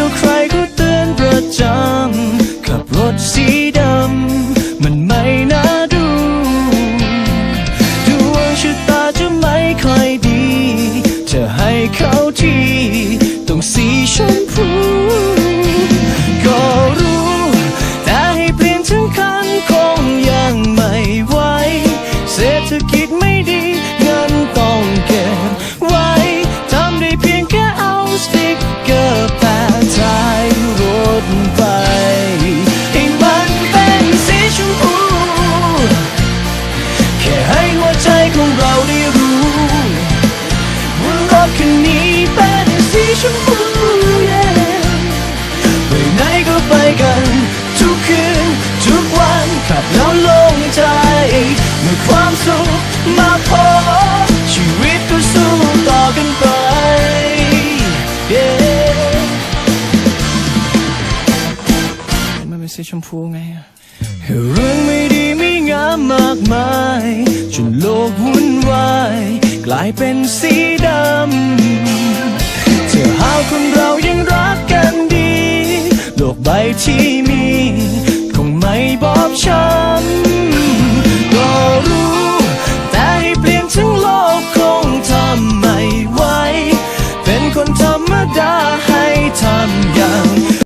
ต่ใครก็เตือนประจำขับรถสีดำมันไม่น่าดูดวงชะตาจะไม่ค่อยดีจะให้เขาที่ต้องสีชมพูก็รู้แต่ให้เปลี่ยนทั้งคันคงยังไม่ไหวเศรษฐกิจไม่ ไปกัน ทุกคืน ทุกวันขับแล้วลงใจ เมื่อความสุขมาพอชีวิตก็สู้ต่อกันไป yeah มันเป็นสีชมพูไงอะเรื่องไม่ดีไม่งามมากมาย จนโลกวุ่นวาย กลายเป็นสีดำ เธอหาคนร ใบที่มี คงไม่บอกฉัน